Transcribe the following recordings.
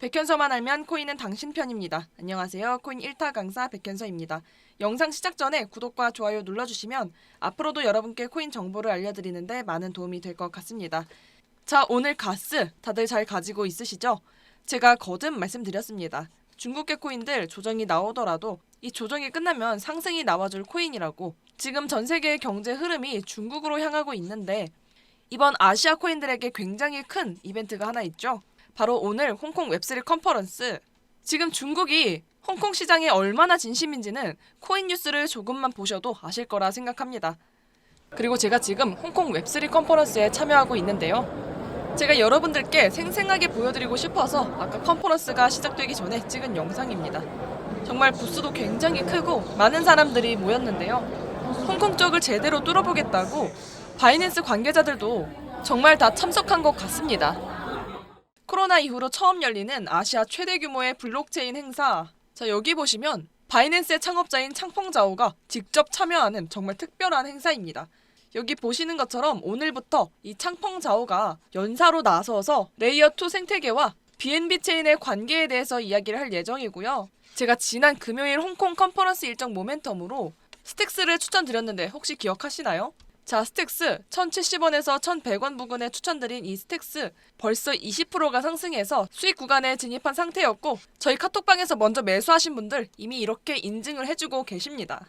백현서만 알면 코인은 당신 편입니다. 안녕하세요. 코인 1타 강사 백현서입니다. 영상 시작 전에 구독과 좋아요 눌러주시면 앞으로도 여러분께 코인 정보를 알려드리는데 많은 도움이 될 것 같습니다. 자, 오늘 가스 다들 잘 가지고 있으시죠? 제가 거듭 말씀드렸습니다. 중국계 코인들 조정이 나오더라도 이 조정이 끝나면 상승이 나와줄 코인이라고 지금 전 세계의 경제 흐름이 중국으로 향하고 있는데 이번 아시아 코인들에게 굉장히 큰 이벤트가 하나 있죠. 바로 오늘 홍콩 웹3 컨퍼런스. 지금 중국이 홍콩 시장에 얼마나 진심인지는 코인 뉴스를 조금만 보셔도 아실 거라 생각합니다. 그리고 제가 지금 홍콩 웹3 컨퍼런스에 참여하고 있는데요. 제가 여러분들께 생생하게 보여드리고 싶어서 아까 컨퍼런스가 시작되기 전에 찍은 영상입니다. 정말 부스도 굉장히 크고 많은 사람들이 모였는데요. 홍콩 쪽을 제대로 뚫어보겠다고 바이낸스 관계자들도 정말 다 참석한 것 같습니다. 코로나 이후로 처음 열리는 아시아 최대 규모의 블록체인 행사. 자, 여기 보시면 바이낸스의 창업자인 창펑자오가 직접 참여하는 정말 특별한 행사입니다. 여기 보시는 것처럼 오늘부터 이 창펑자오가 연사로 나서서 레이어2 생태계와 BNB 체인의 관계에 대해서 이야기를 할 예정이고요. 제가 지난 금요일 홍콩 컨퍼런스 일정 모멘텀으로 스택스를 추천드렸는데 혹시 기억하시나요? 자, 스택스 1,070원에서 1,100원 부근에 추천드린 이 스택스 벌써 20%가 상승해서 수익 구간에 진입한 상태였고 저희 카톡방에서 먼저 매수하신 분들 이미 이렇게 인증을 해주고 계십니다.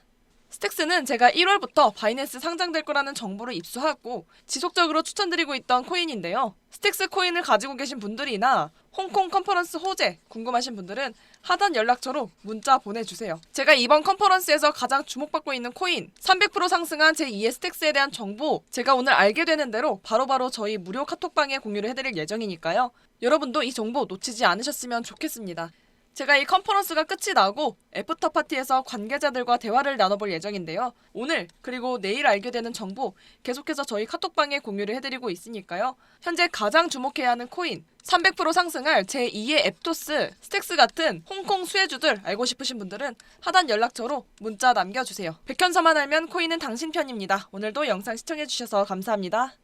스택스는 제가 1월부터 바이낸스 상장될 거라는 정보를 입수하고 지속적으로 추천드리고 있던 코인인데요. 스택스 코인을 가지고 계신 분들이나 홍콩 컨퍼런스 호재 궁금하신 분들은 하단 연락처로 문자 보내주세요. 제가 이번 컨퍼런스에서 가장 주목받고 있는 코인 300% 상승한 제2의 스택스에 대한 정보 제가 오늘 알게 되는 대로 바로바로 저희 무료 카톡방에 공유를 해드릴 예정이니까요. 여러분도 이 정보 놓치지 않으셨으면 좋겠습니다. 제가 이 컨퍼런스가 끝이 나고 애프터 파티에서 관계자들과 대화를 나눠볼 예정인데요. 오늘 그리고 내일 알게 되는 정보 계속해서 저희 카톡방에 공유를 해드리고 있으니까요. 현재 가장 주목해야 하는 코인 300% 상승할 제2의 앱토스, 스택스 같은 홍콩 수혜주들 알고 싶으신 분들은 하단 연락처로 문자 남겨주세요. 백현서만 알면 코인은 당신 편입니다. 오늘도 영상 시청해주셔서 감사합니다.